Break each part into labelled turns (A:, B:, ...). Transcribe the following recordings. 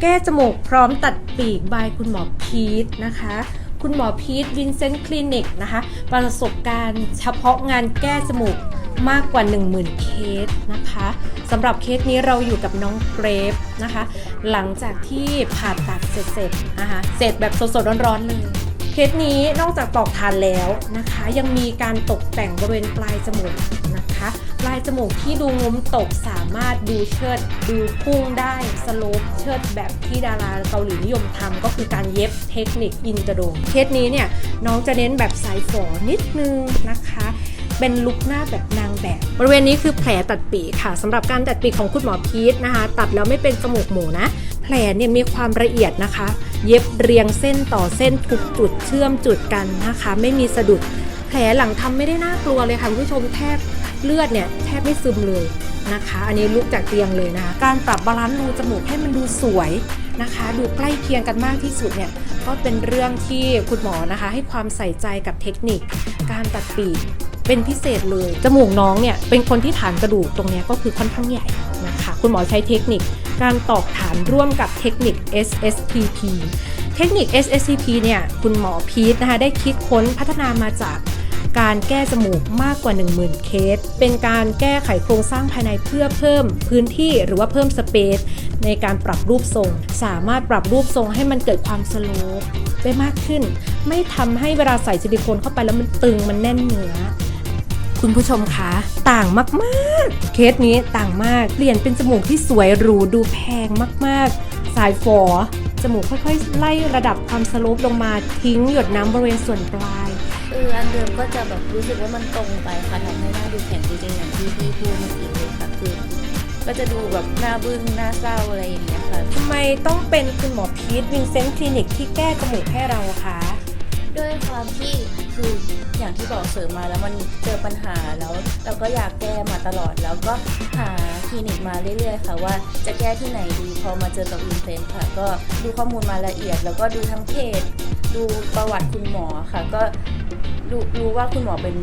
A: แก้จมูกพร้อมตัดปีกบายคุณหมอพีทนะคะ คุณหมอพีทวินเซนต์คลินิกนะคะ ประสบการณ์เฉพาะงานแก้จมูกมากกว่า 10,000 เคสนะคะสำหรับเคสนี้เราอยู่กับน้องเกรฟนะคะ หลังจากที่ผ่าตัดเสร็จๆนะคะเสร็จแบบสดๆร้อนๆเลยเคสนี้นอกจากปอกทานแล้วนะคะ ยังมีการตกแต่งบริเวณปลายจมูก นะคะ ปลายจมูกที่ดูงุ้มตกสามารถดูเชิดดูพุ่งได้สโลปเชิดแบบที่ดาราเกาหลีนิยมทำก็คือการเย็บเทคนิคอินกระโดงเคสนี้เนี่ยน้องจะเน้นแบบสายฝอนิดนึงนะคะเป็นลุคหน้าแบบนางแบบ บริเวณนี้คือแผลตัดปีกค่ะสำหรับการตัดปีกของคุณหมอพีทนะคะ ตัดแล้วไม่เป็นจมูกหมูนะ แผลเนี่ยมีความละเอียดนะคะ เย็บเรียงเส้นต่อเส้นทุกจุดเชื่อมจุดกันนะคะ ไม่มีสะดุด แผลหลังทำไม่ได้น่ากลัวเลยค่ะคุณผู้ชมแทบ เลือดเนี่ยแทบไม่ซึมเลยนะคะ อันนี้ลุกจากเตียงเลยนะคะ การปรับบาลานซ์รูจมูกให้มันดูสวยนะคะ ดูใกล้เคียงกันมากที่สุดเนี่ยก็เป็นเรื่องที่คุณหมอนะคะ ให้ความใส่ใจกับเทคนิค การตัดปีกเป็นพิเศษเลย จมูกน้องเนี่ยเป็นคนที่ฐานกระดูกตรงนี้ก็คือค่อนข้างใหญ่นะคะ คุณหมอใช้เทคนิคการตอกฐานร่วมกับเทคนิค SSTP เทคนิค SSTP เนี่ยคุณหมอพีทนะคะได้คิดค้นพัฒนามาจาก การแก้จมูกมากกว่า 10,000 เคส เป็นการแก้ไขโครงสร้างภายในเพื่อเพิ่มพื้นที่หรือว่าเพิ่มสเปซในการปรับรูปทรง สามารถปรับรูปทรงให้มันเกิดความสโลปได้มากขึ้น ไม่ทำให้เวลาใส่ซิลิโคนเข้าไปแล้วมันตึงมันแน่นเนื้อคุณผู้ชมคะต่างมากๆ เคสนี้ต่างมากเปลี่ยนเป็นจมูกที่สวยหรูดูแพงมากๆ สายฝอจมูกค่อยๆ ไล่ระดับความสโลปลงมาทิ้งหยดน้ำบริเวณส่วนปลาย
B: เอออันเดิมก็จะแบบรู้สึกว่ามันตรงไปค่ะทำให้หน้าดูแข็งจริงๆอย่างที่พี่พูดเมื่อกี้เลยค่ะคือก็จะดูแบบหน้าบึ้งหน้าเศร้าอะไรอย่างเงี้ยค่ะ
A: ทำไมต้องเป็นคุณหมอพีทวินเซนต์คลินิกที่แก้จมูกให้เราคะ
B: ด้วยความที่คืออย่างที่บอกเสริมมาแล้วมันเจอปัญหาแล้วเราก็อยากแก้มาตลอดแล้วก็หาคลินิกมาเรื่อยๆ ค่ะว่าจะแก้ที่ไหนดีพอมาเจอกับวินเซนต์ค่ะ ก็ดูข้อมูลมาละเอียด แล้วก็ดูทั้งเพจ ดูประวัติคุณหมอค่ะ ก็รู้รู้ว่าคุณหมอเป็น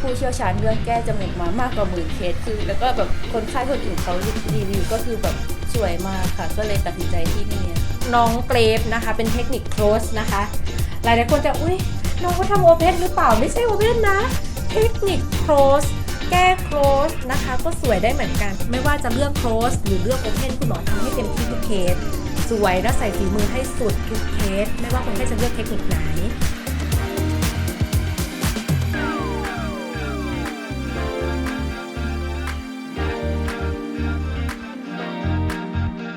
B: ผู้เชี่ยวชาญเรื่องแก้จมูกมามากกว่าหมื่นเคสคือ แล้วก็แบบคนไข้คนอื่นเขารีวิวก็คือแบบสวยมากค่ะ ก็เลยตัดสินใจที่นี่
A: น้องเกรฟนะคะ เป็นเทคนิคโคลสนะคะ หลายๆคนจะอุ้ยน้องเขาทำโอเพนหรือเปล่าไม่ใช่โอเพนนะ เทคนิคโคลสแก้โคลสนะคะ ก็สวยได้เหมือนกัน ไม่ว่าจะเลือกโคลสหรือเลือกโอเพนคุณหมอทำให้เต็มที่ทุกเคส สวยและใส่ฝีมือให้สุดทุกเคส ไม่ว่าคนไข้จะเลือกเทคนิคไหน